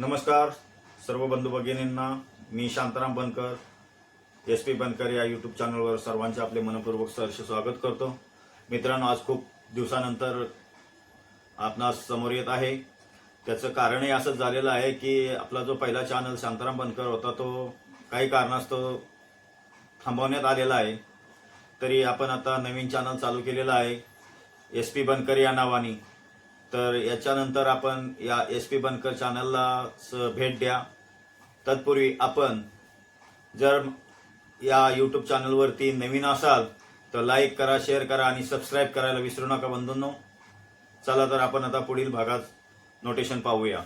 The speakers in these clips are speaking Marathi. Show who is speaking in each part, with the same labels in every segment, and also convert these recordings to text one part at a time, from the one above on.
Speaker 1: नमस्कार सर्व बंधू भगिनींना मी शांताराम बनकर एस पी बनकर या यूट्यूब चॅनलवर सर्वांचे आपले मनपूर्वक सहर्ष स्वागत करतो. मित्रांनो आज खूप दिवसानंतर आपणास समोर येत आहे. त्याचं कारणही असंच झालेलं आहे की आपला जो पहिला चॅनल शांताराम बनकर होता तो काही कारणास्तव थांबवण्यात आलेला आहे. तरी आपण आता नवीन चॅनल चालू केलेला आहे. एस पी बनकर या नावाने. तर याच्यानंतर आपण या एस पी बनकर चॅनलला भेट द्या. तत्पूर्वी आपण जर या यूट्यूब चॅनलवरती नवीन असाल तर लाईक करा शेअर करा आणि सबस्क्राईब करायला विसरू नका बंधूंनो. चला तर आपण आता पुढील भागात नोटेशन पाहूया.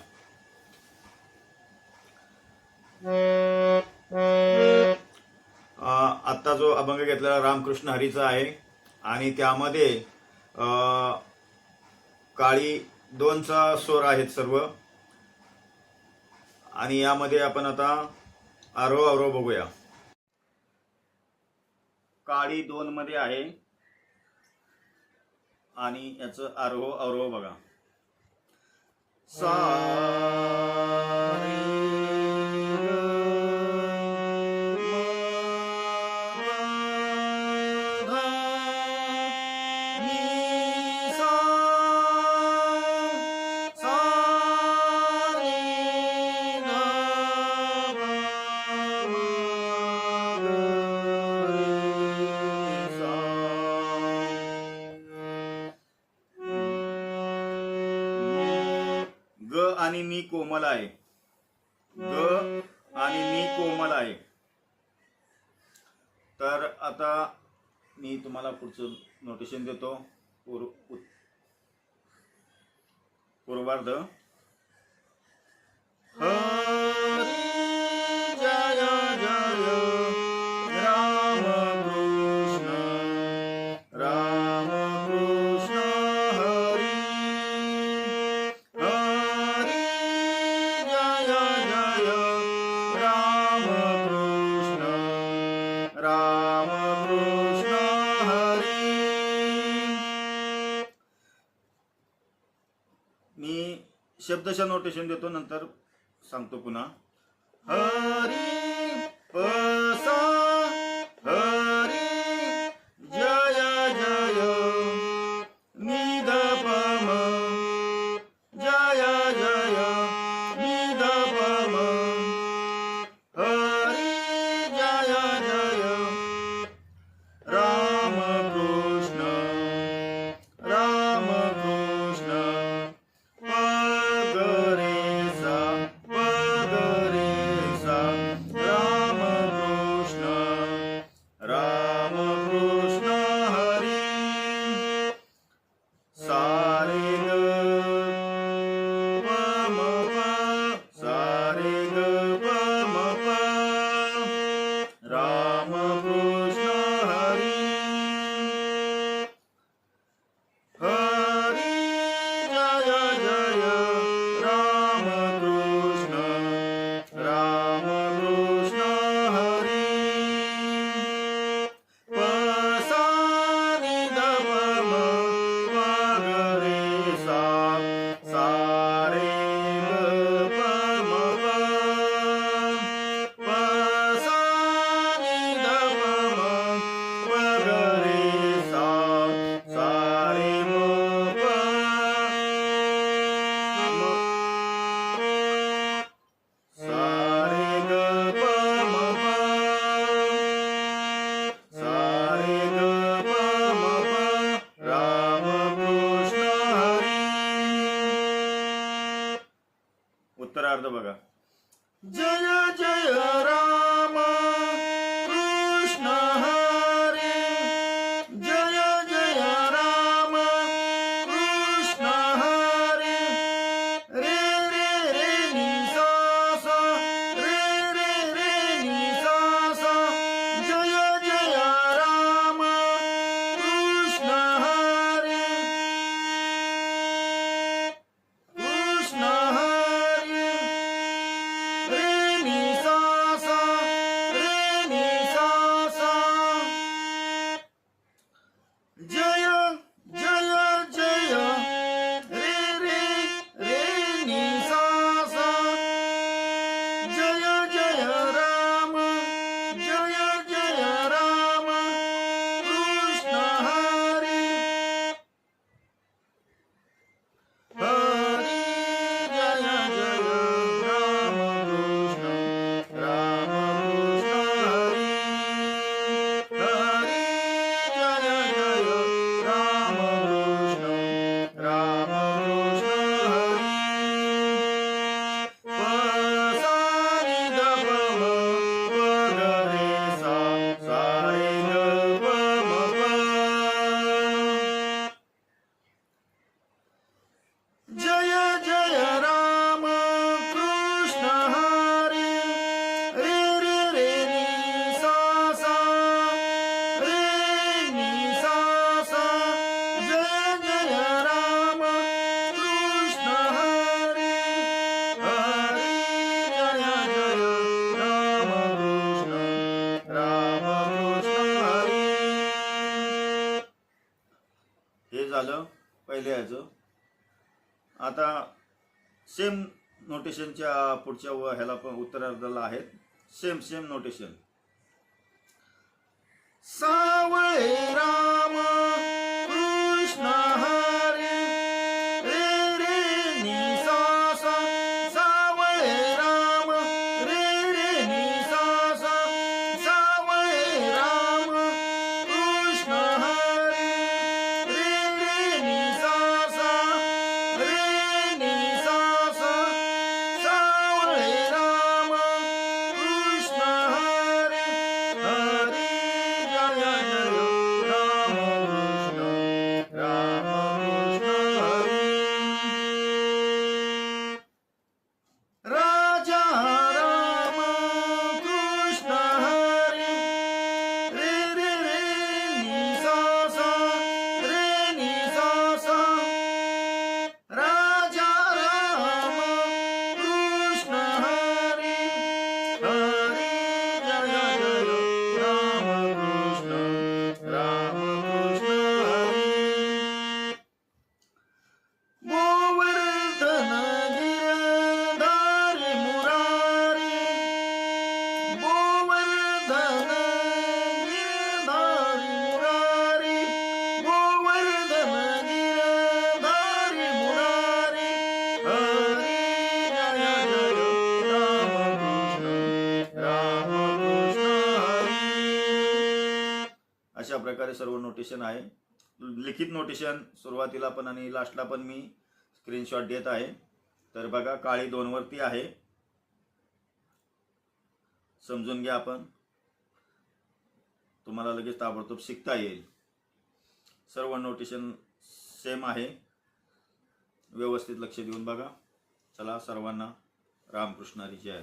Speaker 1: आत्ता जो अभंग घेतलेला रामकृष्ण हरीचा आहे आणि त्यामध्ये काळी दोनचा स्वर आहेत सर्व. आणि यामध्ये आपण आता आरोह अवरोह बघूया. काळी दोन मध्ये आहे. आणि याचं आरोह अवरोह बघा. सा आणि मी कोमल आहे. ग आणि मी कोमल आहे. तर आता मी तुम्हाला पुढचं नोटेशन देतो. पूर्व पूर्वार्ध. हरी शब्दशः नोटेशन देतो नंतर सांगतो पुन्हा. हरी बघा. करायचं. आता सेम नोटेशनच्या पुढच्या व ह्याला पण उत्तरार्धाला आहेत. सेम सेम नोटेशन सावळे राम प्रकारे सर्व नोटेशन आहे. लिखित नोटेशन सुरुवातीला पण आणि लास्टला पण मी स्क्रीनशॉट देत आहे. तर बघा काळी दोनवरती आहे. समजून घ्या आपण. तुम्हाला लगेच ताबडतोब शिकता येईल. सर्व नोटेशन सेम आहे. व्यवस्थित लक्ष देऊन बघा. चला सर्वांना रामकृष्णारी जय.